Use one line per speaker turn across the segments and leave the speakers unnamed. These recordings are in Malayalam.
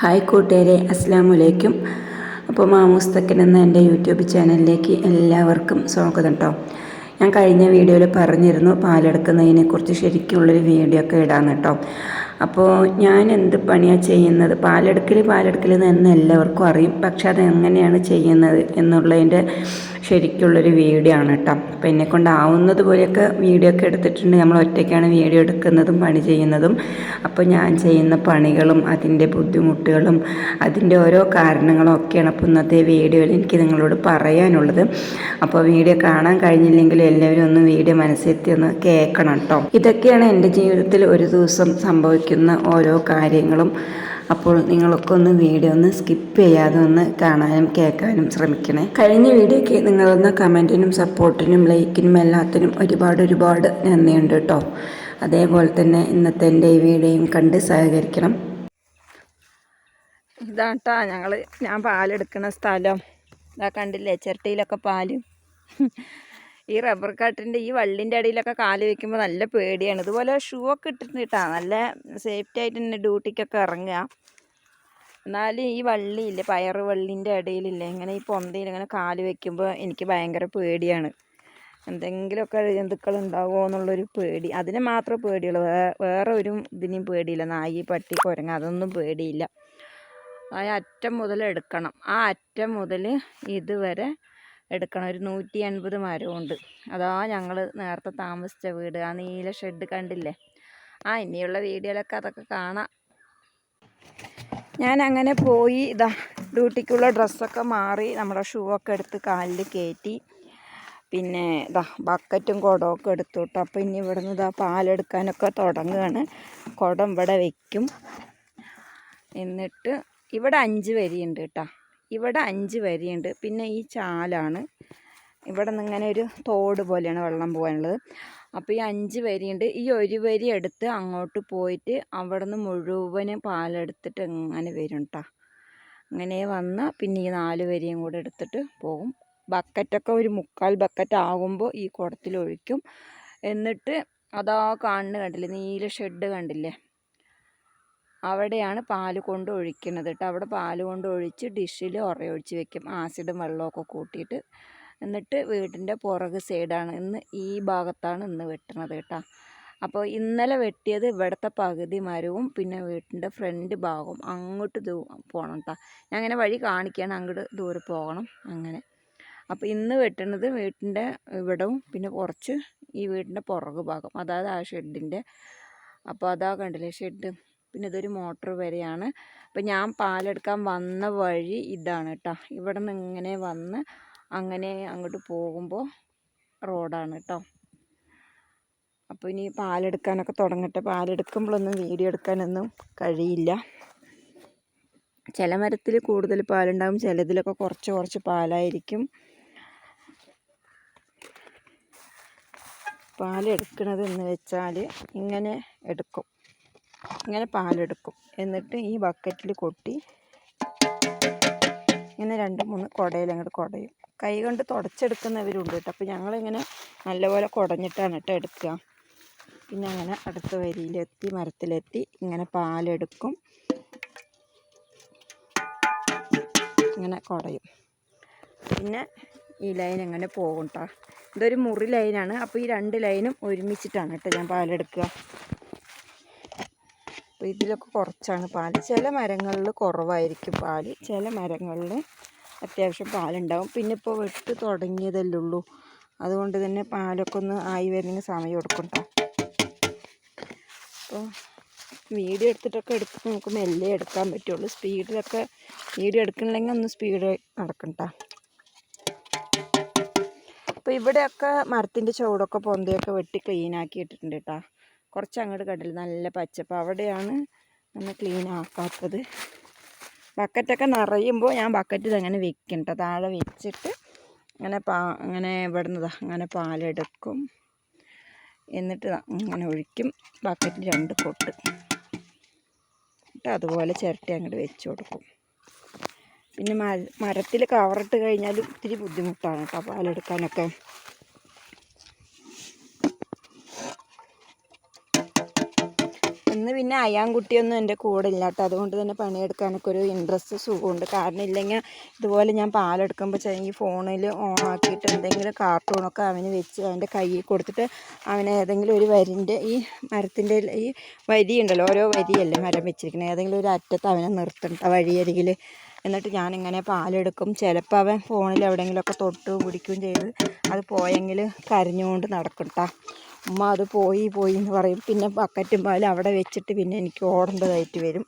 ഹായ് കൂട്ടുകാരെ അസ്സാം വലൈക്കും അപ്പോൾ മാമൂസ്തക്കൻ എന്ന എന്റെ യൂട്യൂബ് ചാനലിലേക്ക് എല്ലാവർക്കും സ്വാഗതം കേട്ടോ ഞാൻ കഴിഞ്ഞ വീഡിയോയിൽ പറഞ്ഞിരുന്നു പാലെടുക്കുന്നതിനെക്കുറിച്ച് ശരിക്കുള്ളൊരു വീഡിയോ ഒക്കെ ഇടാന്ന് കേട്ടോ അപ്പോൾ ഞാൻ എന്ത് പണിയാണ് ചെയ്യുന്നത്? പാലെടുക്കൽ പാലെടുക്കൽ എന്ന് എല്ലാവർക്കും അറിയും. പക്ഷെ അത് എങ്ങനെയാണ് ചെയ്യുന്നത് എന്നുള്ളതിന്റെ ശരിക്കുള്ളൊരു വീഡിയോ ആണ് കേട്ടോ. അപ്പോൾ എന്നെ കൊണ്ടാവുന്നത് പോലെയൊക്കെ വീഡിയോ ഒക്കെ എടുത്തിട്ടുണ്ട്. നമ്മൾ ഒറ്റയ്ക്കാണ് വീഡിയോ എടുക്കുന്നതും പണി ചെയ്യുന്നതും. അപ്പോൾ ഞാൻ ചെയ്യുന്ന പണികളും അതിന്റെ ബുദ്ധിമുട്ടുകളും അതിന്റെ ഓരോ കാരണങ്ങളും ഒക്കെയാണ് അപ്പോൾ ഇന്നത്തെ വീഡിയോയിൽ എനിക്ക് നിങ്ങളോട് പറയാനുള്ളത്. അപ്പോൾ വീഡിയോ കാണാൻ കഴിഞ്ഞില്ലെങ്കിൽ എല്ലാവരും ഒന്ന് വീഡിയോ മനസ്സിലെത്തി ഒന്ന് കേൾക്കണം കേട്ടോ. ഇതൊക്കെയാണ് എന്റെ ജീവിതത്തിൽ ഒരു ദിവസം സംഭവിക്കുന്ന ഓരോ കാര്യങ്ങളും. അപ്പോൾ നിങ്ങളൊക്കെ ഒന്ന് വീഡിയോ ഒന്ന് സ്കിപ്പ് ചെയ്യാതെ ഒന്ന് കാണാനും കേൾക്കാനും ശ്രമിക്കണേ. കഴിഞ്ഞ വീഡിയോയ്ക്ക് നിങ്ങളൊന്ന് കമന്റിനും സപ്പോർട്ടിനും ലൈക്കിനും എല്ലാത്തിനും ഒരുപാട് ഒരുപാട് നന്ദിയുണ്ട് കേട്ടോ. അതേപോലെ തന്നെ ഇന്നത്തെ എന്റെ ഈ വീഡിയോയും കണ്ട് സഹകരിക്കണം.
ഇതാട്ടാ ഞങ്ങൾ ഞാൻ പാലെടുക്കുന്ന സ്ഥലം. ഇതാ കണ്ടില്ലേ? ചിരട്ടയിലൊക്കെ പാൽ. ഈ റബ്ബർ കാട്ടിന്റെ ഈ വള്ളിന്റെ അടിയിലൊക്കെ കാൽ വെക്കുമ്പോൾ നല്ല പേടിയാണ്. ഇതുപോലെ ഷൂ ഒക്കെ ഇട്ടിട്ടാ നല്ല സേഫ്റ്റി ആയിട്ട് തന്നെ ഡ്യൂട്ടിക്കൊക്കെ ഇറങ്ങുക. എന്നാലും ഈ വള്ളിയില്ലേ പയറ് വള്ളിന്റെ ഇടയിലില്ലേ ഇങ്ങനെ ഈ പൊന്തയിൽ ഇങ്ങനെ കാൽ വെക്കുമ്പോൾ എനിക്ക് ഭയങ്കര പേടിയാണ്. എന്തെങ്കിലുമൊക്കെ ജന്തുക്കൾ ഉണ്ടാവുമോ എന്നുള്ളൊരു പേടി. അതിന് മാത്രമേ പേടിയുള്ളൂ. വേ- വേറെ ഒരു ഇതിനും പേടിയില്ല. നായി പട്ടി കുരങ്ങ അതൊന്നും പേടിയില്ല. ആ അറ്റം മുതൽ എടുക്കണം. ആ അറ്റം മുതൽ ഇതുവരെ എടുക്കണം. ഒരു നൂറ്റി എൺപത് മരമുണ്ട് അതാ ഞങ്ങൾ നേരത്തെ താമസിച്ച വീട്. ആ നീല ഷെഡ് കണ്ടില്ലേ? ആ ഇനിയുള്ള വീഡിയോയിലൊക്കെ അതൊക്കെ കാണാം. ഞാൻ അങ്ങനെ പോയി. ഇതാ ഡ്യൂട്ടിക്കുള്ള ഡ്രസ്സൊക്കെ മാറി നമ്മുടെ ഷൂ ഒക്കെ എടുത്ത് കാലിൽ കയറ്റി. പിന്നെ ഇതാ ബക്കറ്റും കുടമൊക്കെ എടുത്തു കേട്ടോ. അപ്പോൾ ഇനി ഇവിടുന്ന് ഇതാ പാലെടുക്കാനൊക്കെ തുടങ്ങുകയാണ്. കുടം ഇവിടെ വയ്ക്കും എന്നിട്ട് ഇവിടെ അഞ്ച് വരിയുണ്ട് കേട്ടോ. ഇവിടെ അഞ്ച് വരിയുണ്ട്. പിന്നെ ഈ ചാലാണ്. ഇവിടെ നിന്ന് ഇങ്ങനെ ഒരു തോട് പോലെയാണ് വെള്ളം പോകാനുള്ളത്. അപ്പോൾ ഈ അഞ്ച് വരിയുണ്ട്. ഈ ഒരു വരി എടുത്ത് അങ്ങോട്ട് പോയിട്ട് അവിടെ നിന്ന് മുഴുവനും പാലെടുത്തിട്ട് ഇങ്ങനെ വരും കേട്ടോ അങ്ങനെ വന്ന് പിന്നെ ഈ നാല് വരിയും കൂടെ എടുത്തിട്ട് പോകും. ബക്കറ്റൊക്കെ ഒരു മുക്കാൽ ബക്കറ്റ് ആകുമ്പോൾ ഈ കുടത്തിൽ ഒഴിക്കും. എന്നിട്ട് അതാ കാണുന്ന കണ്ടില്ലേ? നീല ഷെഡ് കണ്ടില്ലേ? അവിടെയാണ് പാൽ കൊണ്ട് ഒഴിക്കുന്നത് കേട്ടോ അവിടെ പാൽ കൊണ്ട് ഒഴിച്ച് ഡിഷിൽ ഉറയൊഴിച്ച് വെക്കും. ആസിഡും വെള്ളമൊക്കെ കൂട്ടിയിട്ട് എന്നിട്ട് വീടിന്റെ പുറക് സൈഡാണ് ഇന്ന് ഈ ഭാഗത്താണ് ഇന്ന് വെട്ടണത് കേട്ടോ അപ്പോൾ ഇന്നലെ വെട്ടിയത് ഇവിടുത്തെ പകുതി മരവും പിന്നെ വീട്ടിന്റെ ഫ്രണ്ട് ഭാഗവും അങ്ങോട്ട് ദൂ പോകണം കേട്ടോ ഞാൻ അങ്ങനെ വഴി കാണിക്കുകയാണ് അങ്ങോട്ട് ദൂരെ പോകണം അങ്ങനെ. അപ്പോൾ ഇന്ന് വെട്ടുന്നത് വീട്ടിന്റെ ഇവിടവും പിന്നെ കുറച്ച് ഈ വീടിന്റെ പുറകു ഭാഗം. അതായത് ആ ഷെഡിന്റെ അപ്പോൾ അതാ കണ്ടില്ലേ ഷെഡ് പിന്നെ ഇതൊരു മോട്ടർ വരെയാണ്. അപ്പം ഞാൻ പാലെടുക്കാൻ വന്ന വഴി ഇതാണ് കേട്ടോ ഇവിടെ നിന്ന് ഇങ്ങനെ വന്ന് അങ്ങനെ അങ്ങോട്ട് പോകുമ്പോൾ റോഡാണ് കേട്ടോ അപ്പോൾ ഇനി പാലെടുക്കാനൊക്കെ തുടങ്ങട്ടെ. പാലെടുക്കുമ്പോഴൊന്നും വീഡിയോ എടുക്കാനൊന്നും കഴിയില്ല. ചില മരത്തിൽ കൂടുതൽ പാലുണ്ടാകും ചിലതിലൊക്കെ കുറച്ച് കുറച്ച് പാലായിരിക്കും. പാലെടുക്കണത് എന്ന് വെച്ചാൽ ഇങ്ങനെ എടുക്കും. ഇങ്ങനെ പാലെടുക്കും. എന്നിട്ട് ഈ ബക്കറ്റിൽ കൊട്ടി ഇങ്ങനെ രണ്ട് മൂന്ന് കുടയിൽ അങ്ങോട്ട് കുടയും. കൈ കൊണ്ട് തുടച്ചെടുക്കുന്നവരുണ്ട് കേട്ടോ. അപ്പോൾ ഞങ്ങളിങ്ങനെ നല്ലപോലെ കുടഞ്ഞിട്ടാണ് കേട്ടോ എടുക്കുക. പിന്നെ അങ്ങനെ അടുത്ത വരിയിലെത്തി മരത്തിലെത്തി ഇങ്ങനെ പാലെടുക്കും. ഇങ്ങനെ കുടയും. പിന്നെ ഈ ലൈൻ അങ്ങനെ പോകും കേട്ടോ ഇതൊരു മുറി ലൈനാണ്. അപ്പോൾ ഈ രണ്ട് ലൈനും ഒരുമിച്ചിട്ടാണ് കേട്ടോ ഞാൻ പാലെടുക്കുക. ഇതിലൊക്കെ കുറച്ചാണ് പാൽ. ചില മരങ്ങളിൽ കുറവായിരിക്കും പാൽ. ചില മരങ്ങളിൽ അത്യാവശ്യം പാലുണ്ടാവും. പിന്നെ ഇപ്പോൾ വെട്ട് തുടങ്ങിയതല്ലേ ഉള്ളൂ. അതുകൊണ്ട് തന്നെ പാലൊക്കെ ഒന്ന് ആയി വരുന്ന സമയം എടുക്കും അപ്പോൾ വീഡിയോ എടുത്തിട്ടൊക്കെ എടുത്ത് നമുക്ക് മെല്ലെ എടുക്കാൻ പറ്റുള്ളൂ. സ്പീഡിലൊക്കെ വീഡിയോ എടുക്കണില്ലെങ്കിൽ ഒന്ന് സ്പീഡ് നടക്കണ്ട അപ്പോൾ ഇവിടെയൊക്കെ മരത്തിന്റെ ചുവടൊക്കെ പൊന്തയൊക്കെ വെട്ടി ക്ലീനാക്കി ഇട്ടിട്ടുണ്ട് കേട്ടോ കുറച്ച് അങ്ങോട്ട് കണ്ടില്ല നല്ല പച്ചപ്പ് അവിടെയാണ് നമ്മൾ ക്ലീൻ ആക്കാത്തത്. ബക്കറ്റൊക്കെ നിറയുമ്പോൾ ഞാൻ ബക്കറ്റ് ഇതങ്ങനെ വെക്കും താഴെ വെച്ചിട്ട് അങ്ങനെ പാ അങ്ങനെ ഇവിടുന്നതാ അങ്ങനെ പാലെടുക്കും. എന്നിട്ട് അങ്ങനെ ഒഴിക്കും. ബക്കറ്റിൽ രണ്ട് കൊട്ട് എന്നിട്ട് അതുപോലെ ചിരട്ടി അങ്ങോട്ട് വെച്ച് കൊടുക്കും. പിന്നെ മര മരത്തിൽ കവറിട്ട് കഴിഞ്ഞാൽ ഇത്തിരി ബുദ്ധിമുട്ടാണ് കേട്ടോ പാലെടുക്കാനൊക്കെ. ഇന്ന് പിന്നെ അയാൻകുട്ടിയൊന്നും എന്റെ കൂടെ ഇല്ല കേട്ടോ അതുകൊണ്ട് തന്നെ പണിയെടുക്കാനൊക്കെ ഒരു ഇൻട്രസ്റ്റ് സുഖമുണ്ട്. കാരണം ഇല്ലെങ്കിൽ ഇതുപോലെ ഞാൻ പാലെടുക്കുമ്പോൾ ഈ ഫോണിൽ ഓൺ ആക്കിയിട്ട് എന്തെങ്കിലും കാർട്ടൂണൊക്കെ അവന് വെച്ച് അവന്റെ കയ്യിൽ കൊടുത്തിട്ട് അവനെ ഏതെങ്കിലും ഒരു വരിന്റെ ഈ മരത്തിന്റെ ഈ വരി ഉണ്ടല്ലോ ഓരോ വരിയല്ലേ മരം വെച്ചിരിക്കുന്നത്. ഏതെങ്കിലും ഒരു അറ്റത്ത് അവനെ നിർത്തണ്ട വഴിയരികിൽ എന്നിട്ട് ഞാനിങ്ങനെ പാലെടുക്കും. ചിലപ്പോൾ അവൻ ഫോണിൽ എവിടെയെങ്കിലുമൊക്കെ തൊട്ട് പിടിക്കുകയും ചെയ്ത് അത് പോയെങ്കിൽ കരഞ്ഞുകൊണ്ട് നടക്കും ട്ടാ. ഉമ്മ അത് പോയി പോയി എന്ന് പറയും. പിന്നെ ബക്കറ്റും പാലും അവിടെ വെച്ചിട്ട് പിന്നെ എനിക്ക് ഓടേണ്ടതായിട്ട് വരും.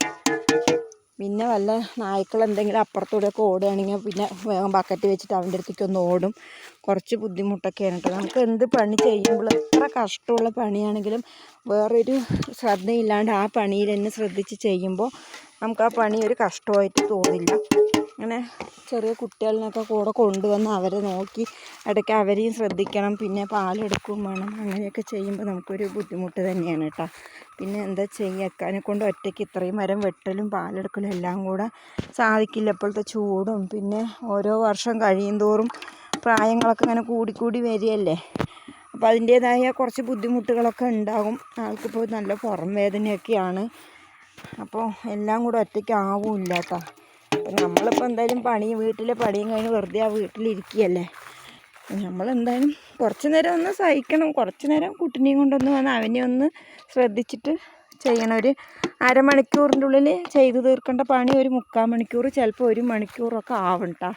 പിന്നെ വല്ല നായ്ക്കൾ എന്തെങ്കിലും അപ്പുറത്തൂടെയൊക്കെ ഓടുകയാണെങ്കിൽ പിന്നെ വേഗം ബക്കറ്റ് വെച്ചിട്ട് അവന്റെ അടുത്തേക്ക് ഒന്ന് ഓടും. കുറച്ച് ബുദ്ധിമുട്ടൊക്കെയാണ് കേട്ടോ. നമുക്ക് എന്ത് പണി ചെയ്യുമ്പോൾ എത്ര കഷ്ടമുള്ള പണിയാണെങ്കിലും വേറൊരു ശ്രദ്ധയില്ലാണ്ട് ആ പണിയിൽ തന്നെ ശ്രദ്ധിച്ച് ചെയ്യുമ്പോൾ നമുക്ക് ആ പണി ഒരു കഷ്ടമായിട്ട് തോന്നില്ല. അങ്ങനെ ചെറിയ കുട്ടികളിനൊക്കെ കൂടെ കൊണ്ടുവന്ന് അവരെ നോക്കി ഇടയ്ക്ക് അവരെയും ശ്രദ്ധിക്കണം പിന്നെ പാലെടുക്കുകയും വേണം. അങ്ങനെയൊക്കെ ചെയ്യുമ്പോൾ നമുക്കൊരു ബുദ്ധിമുട്ട് തന്നെയാണ് കേട്ടോ. പിന്നെ എന്താ ചെയ്യുക? എന്നെ കൊണ്ട് ഒറ്റയ്ക്ക് ഇത്രയും മരം വെട്ടലും പാലെടുക്കലും എല്ലാം കൂടെ സാധിക്കില്ല. ഇപ്പോഴത്തെ ചൂടും പിന്നെ ഓരോ വർഷം കഴിയും തോറും പ്രായങ്ങളൊക്കെ ഇങ്ങനെ കൂടിക്കൂടി വരികയല്ലേ? അപ്പോൾ അതിന്റേതായ കുറച്ച് ബുദ്ധിമുട്ടുകളൊക്കെ ഉണ്ടാകും. ആൾക്കിപ്പോൾ നല്ല പുറം വേദനയൊക്കെയാണ്. അപ്പോൾ എല്ലാം കൂടെ ഒറ്റയ്ക്ക് ആവില്ല കേട്ടോ അപ്പം നമ്മളിപ്പോൾ എന്തായാലും പണി വീട്ടിലെ പണിയും കഴിഞ്ഞ് വെറുതെ ആ വീട്ടിലിരിക്കുകയല്ലേ നമ്മളെന്തായാലും കുറച്ച് നേരം ഒന്ന് സഹിക്കണം. കുറച്ച് നേരം കുട്ടിനെയും കൊണ്ടൊന്ന് വന്ന് അവനെ ഒന്ന് ശ്രദ്ധിച്ചിട്ട് ചെയ്യണം. ഒരു അരമണിക്കൂറിന്റെ ഉള്ളിൽ ചെയ്ത് തീർക്കേണ്ട പണി ഒരു മുക്കാൽ മണിക്കൂർ ചിലപ്പോൾ ഒരു മണിക്കൂറൊക്കെ ആവും ട്ടാ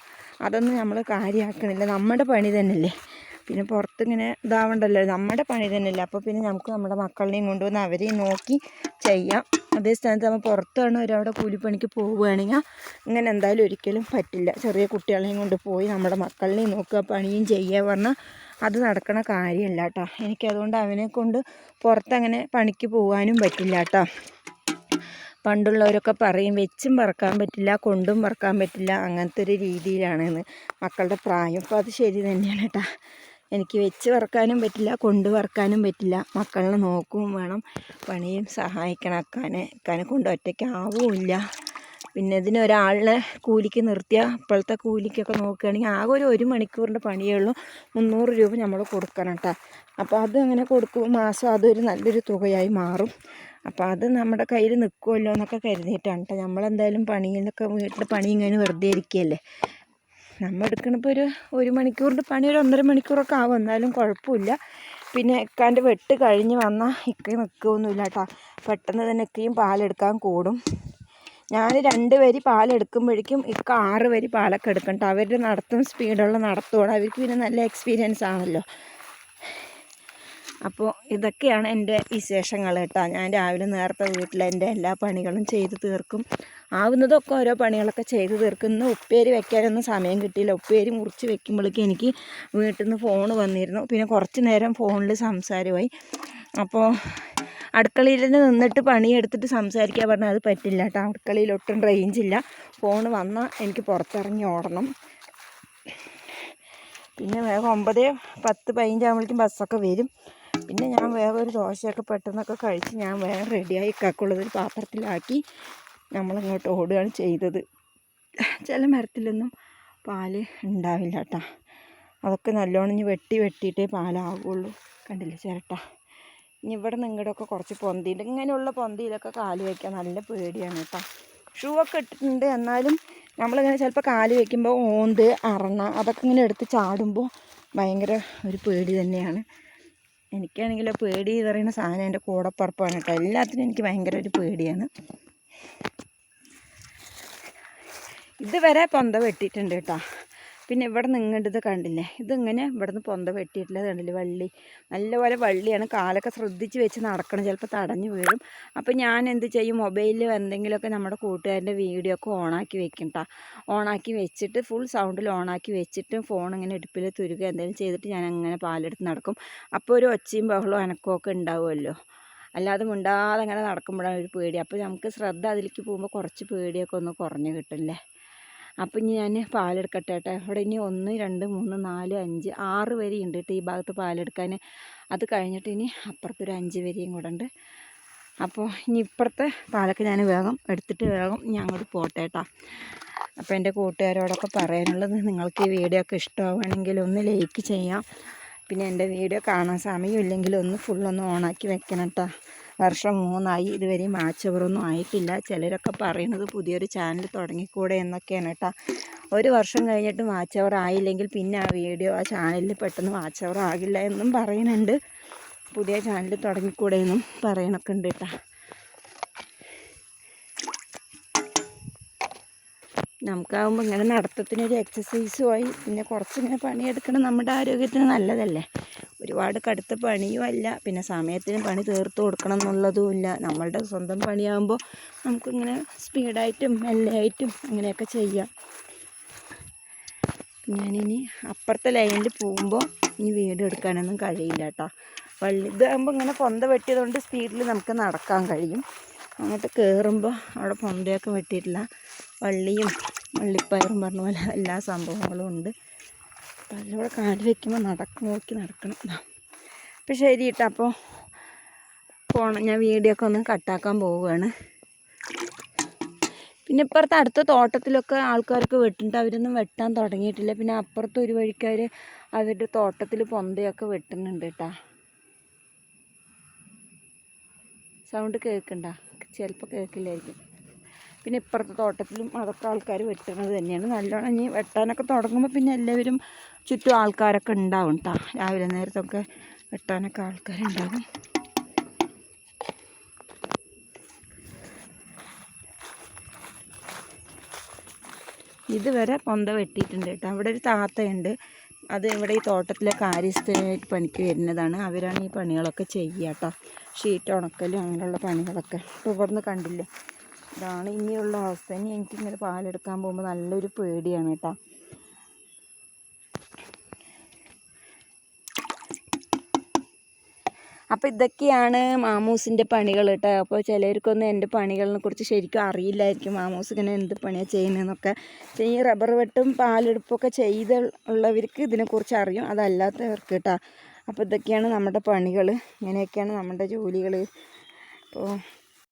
അതൊന്നും നമ്മൾ കാര്യമാക്കണില്ല നമ്മുടെ പണി തന്നെയല്ലേ. പിന്നെ പുറത്തിങ്ങനെ ഇതാവണ്ടല്ലോ. നമ്മുടെ പണി തന്നെയല്ലേ. അപ്പോൾ പിന്നെ നമുക്ക് നമ്മുടെ മക്കളിനെയും കൊണ്ടുവന്ന് അവരെയും നോക്കി ചെയ്യാം. അതേ സ്ഥാനത്ത് നമ്മൾ പുറത്താണ് ഒരവിടെ കൂലിപ്പണിക്ക് പോവുകയാണെങ്കിൽ ഇങ്ങനെ എന്തായാലും ഒരിക്കലും പറ്റില്ല. ചെറിയ കുട്ടികളെയും കൊണ്ട് പോയി നമ്മുടെ മക്കളിനെയും നോക്കുക പണിയും ചെയ്യുക പറഞ്ഞാൽ അത് നടക്കണ കാര്യമല്ല കേട്ടോ. എനിക്കതുകൊണ്ട് അവനെ കൊണ്ട് പുറത്തങ്ങനെ പണിക്ക് പോകാനും പറ്റില്ല കേട്ടോ. പണ്ടുള്ളവരൊക്കെ പറയും വെച്ചും പറക്കാൻ പറ്റില്ല കൊണ്ടും പറക്കാൻ പറ്റില്ല. അങ്ങനത്തെ ഒരു രീതിയിലാണെന്ന്. മക്കളുടെ പ്രായം. അപ്പോൾ അത് ശരി തന്നെയാണ് കേട്ടോ. എനിക്ക് വെച്ച് വറക്കാനും പറ്റില്ല കൊണ്ട് വറക്കാനും പറ്റില്ല. മക്കളെ നോക്കുകയും വേണം പണിയും സഹായിക്കണം അക്കാനെ അക്കാനെ കൊണ്ട് ഒറ്റയ്ക്ക് ആവുമില്ല പിന്നെ ഇതിന് ഒരാളിനെ കൂലിക്ക് നിർത്തിയാൽ ഇപ്പോഴത്തെ കൂലിക്കൊക്കെ നോക്കുകയാണെങ്കിൽ ആകെ ഒരു ഒരു മണിക്കൂറിന്റെ പണിയേ ഉള്ളൂ. മുന്നൂറ് രൂപ നമ്മൾ കൊടുക്കണം കേട്ടോ. അപ്പോൾ അത് അങ്ങനെ കൊടുക്കും. മാസം അതൊരു നല്ലൊരു തുകയായി മാറും. അപ്പോൾ അത് നമ്മുടെ കയ്യിൽ നിൽക്കുമല്ലോ എന്നൊക്കെ കരുതിയിട്ടാണ് കേട്ടോ. നമ്മളെന്തായാലും പണിയിലൊക്കെ വീട്ടിൽ പണി ഇങ്ങനെ വെറുതെ ഇരിക്കുകയല്ലേ. നമ്മൾ എടുക്കണിപ്പോൾ ഒരു ഒരു മണിക്കൂറിന്റെ പണി ഒരു ഒന്നര മണിക്കൂറൊക്കെ ആവും. എന്നാലും കുഴപ്പമില്ല. പിന്നെ ഇക്കാന്റെ വെട്ട് കഴിഞ്ഞ് വന്നാൽ ഇക്ക നിൽക്കുകയൊന്നുമില്ല കേട്ടോ പെട്ടെന്ന് തന്നെ ഇക്കയും പാലെടുക്കാൻ കൂടും. ഞാൻ രണ്ട് വരി പാലെടുക്കുമ്പോഴേക്കും ഇക്ക ആറ് വരി പാലൊക്കെ എടുക്കണ്ട അവരുടെ നടത്തും സ്പീഡുള്ള നടത്തുമാണ്. അവർക്ക് പിന്നെ നല്ല എക്സ്പീരിയൻസ് ആണല്ലോ. അപ്പോൾ ഇതൊക്കെയാണ് എന്റെ വിശേഷങ്ങൾ കേട്ടോ. ഞാൻ രാവിലെ നേരത്തെ വീട്ടിൽ എന്റെ എല്ലാ പണികളും ചെയ്ത് തീർക്കും. ആവുന്നതൊക്കെ ഓരോ പണികളൊക്കെ ചെയ്ത് തീർക്കും. ഇന്ന് ഉപ്പേരി വെക്കാനൊന്നും സമയം കിട്ടിയില്ല. ഉപ്പേരി മുറിച്ച് വെക്കുമ്പോഴേക്കും എനിക്ക് വീട്ടിൽ നിന്ന് ഫോൺ വന്നിരുന്നു. പിന്നെ കുറച്ച് നേരം ഫോണിൽ സംസാരമായി. അപ്പോൾ അടുക്കളയിൽ നിന്നിട്ട് പണിയെടുത്തിട്ട് സംസാരിക്കാൻ പറഞ്ഞാൽ അത് പറ്റില്ല കേട്ടോ. അടുക്കളയിൽ ഒട്ടും റേഞ്ചില്ല ഫോൺ വന്നാൽ എനിക്ക് പുറത്തിറങ്ങി ഓടണം. പിന്നെ വേഗം ഒമ്പത് പത്ത് പതിനഞ്ചാകുമ്പോഴേക്കും ബസ്സൊക്കെ വരും. പിന്നെ ഞാൻ വേറെ ഒരു ദോശയൊക്കെ പെട്ടെന്നൊക്കെ കഴിച്ച് ഞാൻ വേറെ റെഡിയായി ഒരു പാത്രത്തിലാക്കി നമ്മളിങ്ങോട്ട് ഓടുകയാണ് ചെയ്തത്. ചില മരത്തിലൊന്നും പാൽ ഉണ്ടാവില്ല കേട്ടോ അതൊക്കെ നല്ലോണം ഇനി വെട്ടി വെട്ടിയിട്ടേ പാലാവുള്ളൂ. കണ്ടില്ല ചിരട്ട? ഇനി ഇവിടെ നിങ്ങളുടെയൊക്കെ കുറച്ച് പൊന്തിയുണ്ട്. ഇങ്ങനെയുള്ള പൊന്തിയിലൊക്കെ കാൽ വയ്ക്കാൻ നല്ല പേടിയാണ് കേട്ടോ ഷൂ ഒക്കെ ഇട്ടിട്ടുണ്ട്. എന്നാലും നമ്മളിങ്ങനെ ചിലപ്പോൾ കാൽ വയ്ക്കുമ്പോൾ ഓന്ത് അറണ അതൊക്കെ ഇങ്ങനെ എടുത്ത് ചാടുമ്പോൾ ഭയങ്കര ഒരു പേടി തന്നെയാണ്. എനിക്കാണെങ്കിൽ പേടി എന്ന് പറയുന്ന സാധനം എന്റെ കൂടപ്പുറപ്പാണ് കേട്ടോ. എല്ലാത്തിനും എനിക്ക് ഭയങ്കര ഒരു പേടിയാണ്. ഇതുവരെ പൊന്ത വെട്ടിയിട്ടുണ്ട് കേട്ടോ. പിന്നെ ഇവിടെ നിങ്ങണ്ടത് കണ്ടില്ലേ? ഇതിങ്ങനെ ഇവിടുന്ന് പൊന്ത വെട്ടിയിട്ടില്ല കണ്ടില്ലേ വള്ളി? നല്ലപോലെ വള്ളിയാണ്. കാലൊക്കെ ശ്രദ്ധിച്ച് വെച്ച് നടക്കണം. ചിലപ്പോൾ തടഞ്ഞു വീഴും. അപ്പോൾ ഞാൻ എന്ത് ചെയ്യും? മൊബൈലിൽ എന്തെങ്കിലുമൊക്കെ നമ്മുടെ കൂട്ടുകാരന്റെ വീഡിയോ ഒക്കെ ഓണാക്കി വെക്കും കേട്ടോ ഓണാക്കി വെച്ചിട്ട് ഫുൾ സൗണ്ടിൽ ഓണാക്കി വെച്ചിട്ട് ഫോൺ ഇങ്ങനെ ഇടുപ്പിൽ തുരുക എന്തെങ്കിലും ചെയ്തിട്ട് ഞാൻ അങ്ങനെ പാലെടുത്ത് നടക്കും. അപ്പോൾ ഒരു ഒച്ചയും ബഹളവും അനക്കമൊക്കെ ഉണ്ടാവുമല്ലോ. അല്ലാതെ മിണ്ടാതെ അങ്ങനെ നടക്കുമ്പോഴാണ് ഒരു പേടി. അപ്പോൾ നമുക്ക് ശ്രദ്ധ അതിലേക്ക് പോകുമ്പോൾ കുറച്ച് പേടിയൊക്കെ ഒന്ന് കുറഞ്ഞു കിട്ടില്ലേ അപ്പം ഇനി ഞാൻ പാലെടുക്കട്ടെ കേട്ടോ ഇവിടെ ഇനി ഒന്ന് രണ്ട് മൂന്ന് നാല് അഞ്ച് ആറ് വരി ഉണ്ട് കേട്ടോ ഈ ഭാഗത്ത് പാലെടുക്കാൻ അത് കഴിഞ്ഞിട്ട് ഇനി അപ്പുറത്തൊരു അഞ്ച് വരിയും കൂടെ ഉണ്ട് അപ്പോൾ ഇനി ഇപ്പുറത്തെ പാലൊക്കെ ഞാൻ വേഗം എടുത്തിട്ട് വേഗം ഞാൻ അങ്ങോട്ട് പോട്ടെ കേട്ടോ അപ്പോൾ എന്റെ കൂട്ടുകാരോടൊക്കെ പറയാനുള്ളത് നിങ്ങൾക്ക് ഈ വീഡിയോ ഒക്കെ ഇഷ്ടമാവുകയാണെങ്കിൽ ഒന്ന് ലൈക്ക് ചെയ്യാം. പിന്നെ എന്റെ വീഡിയോ കാണാൻ സമയമില്ലെങ്കിൽ ഒന്ന് ഫുള്ളൊന്ന് ഓണാക്കി വെക്കണം കേട്ടോ വർഷം മൂന്നായി ഇതുവരെയും മാച്ച് അവറൊന്നും ആയിട്ടില്ല. ചിലരൊക്കെ പറയുന്നത് പുതിയൊരു ചാനൽ തുടങ്ങിക്കൂടെ എന്നൊക്കെയാണ് കേട്ടോ. ഒരു വർഷം കഴിഞ്ഞിട്ട് മാച്ച് അവർ ആയില്ലെങ്കിൽ പിന്നെ ആ വീഡിയോ ആ ചാനലിൽ പെട്ടെന്ന് മാച്ച് അവർ ആകില്ല എന്നും പറയുന്നുണ്ട്. പുതിയ ചാനൽ തുടങ്ങിക്കൂടെ എന്നും പറയണൊക്കെ ഉണ്ട് കേട്ടോ. നമുക്കാവുമ്പോൾ ഇങ്ങനെ നടത്തത്തിനൊരു എക്സസൈസുമായി പിന്നെ കുറച്ചിങ്ങനെ പണിയെടുക്കണം നമ്മുടെ ആരോഗ്യത്തിന് നല്ലതല്ലേ? ഒരുപാട് കടുത്ത പണിയും അല്ല. പിന്നെ സമയത്തിന് പണി തീർത്ത് കൊടുക്കണം എന്നുള്ളതും ഇല്ല. നമ്മളുടെ സ്വന്തം പണിയാകുമ്പോൾ നമുക്കിങ്ങനെ സ്പീഡായിട്ടും മെല്ലയായിട്ടും അങ്ങനെയൊക്കെ ചെയ്യാം. ഞാനിനി അപ്പുറത്തെ ലൈനിൽ പോകുമ്പോൾ ഇനി വീഡിയോ എടുക്കാനൊന്നും കഴിയില്ല കേട്ടോ. വള്ളി ഇതാകുമ്പോൾ ഇങ്ങനെ പൊന്ത വെട്ടിയതുകൊണ്ട് സ്പീഡിൽ നമുക്ക് നടക്കാൻ കഴിയും. അങ്ങോട്ട് കയറുമ്പോൾ അവിടെ പൊന്തയൊക്കെ വെട്ടിയിട്ടില്ല. വള്ളിയും വള്ളിപ്പയറും പറഞ്ഞ പോലെ എല്ലാ സംഭവങ്ങളും ഉണ്ട്. അതിലൂടെ കാൽ വയ്ക്കുമ്പോൾ നടക്ക് നോക്കി നടക്കണം. അപ്പോൾ ശരി കേട്ടോ അപ്പോൾ പോണം. ഞാൻ വീഡിയോ ഒക്കെ ഒന്ന് കട്ടാക്കാൻ പോവുകയാണ്. പിന്നെ ഇപ്പുറത്ത് അടുത്ത തോട്ടത്തിലൊക്കെ ആൾക്കാർക്ക് വെട്ടുന്നുണ്ട് അവരൊന്നും വെട്ടാൻ തുടങ്ങിയിട്ടില്ല. പിന്നെ അപ്പുറത്ത് ഒരു വഴിക്കാർ അവരുടെ തോട്ടത്തിൽ പൊന്തയൊക്കെ വെട്ടുന്നുണ്ട് കേട്ടാ സൗണ്ട് കേൾക്കണ്ട? ചിലപ്പോൾ കേൾക്കില്ലായിരിക്കും. പിന്നെ ഇപ്പുറത്തെ തോട്ടത്തിലും അതൊക്കെ ആൾക്കാർ വെട്ടുന്നത് തന്നെയാണ്. നല്ലോണം ഇനി വെട്ടാനൊക്കെ തുടങ്ങുമ്പോൾ പിന്നെ എല്ലാവരും ചുറ്റും ആൾക്കാരൊക്കെ ഉണ്ടാവും കേട്ടോ രാവിലെ നേരത്തൊക്കെ വെട്ടാനൊക്കെ ആൾക്കാരുണ്ടാകും ഇതുവരെ പൊന്ത വെട്ടിയിട്ടുണ്ട് കേട്ടോ അവിടെ ഒരു താത്തയുണ്ട്. അത് ഇവിടെ ഈ തോട്ടത്തിലെ കാര്യസ്ഥനായിട്ട് പണിക്ക് വരുന്നതാണ്. അവരാണ് ഈ പണികളൊക്കെ ചെയ്യുക കേട്ടോ ഷീറ്റ് ഉണക്കലും അങ്ങനെയുള്ള പണികളൊക്കെ. ഇപ്പോൾ ഇവിടുന്ന് കണ്ടില്ലേ? ഇതാണ് ഇനിയുള്ള അവസ്ഥ. ഇനി എനിക്കിങ്ങനെ പാലെടുക്കാൻ പോകുമ്പോൾ നല്ലൊരു പേടിയാണ് കേട്ടോ. അപ്പോൾ ഇതൊക്കെയാണ് മാമൂസിന്റെ പണികൾ കേട്ടോ. അപ്പോൾ ചിലർക്കൊന്നും എന്റെ പണികളെ കുറിച്ച് ശരിക്കും അറിയില്ലായിരിക്കും മാമൂസ് ഇങ്ങനെ എന്ത് പണിയാണ് ചെയ്യുന്നതെന്നൊക്കെ. ഈ റബ്ബർ വെട്ടും പാലെടുപ്പൊക്കെ ചെയ്ത് ഉള്ളവർക്ക് ഇതിനെക്കുറിച്ച് അറിയും അതല്ലാത്തവർക്ക് കേട്ടോ. അപ്പോൾ ഇതൊക്കെയാണ് നമ്മുടെ പണികൾ. ഇങ്ങനെയൊക്കെയാണ് നമ്മുടെ ജോലികൾ. അപ്പോൾ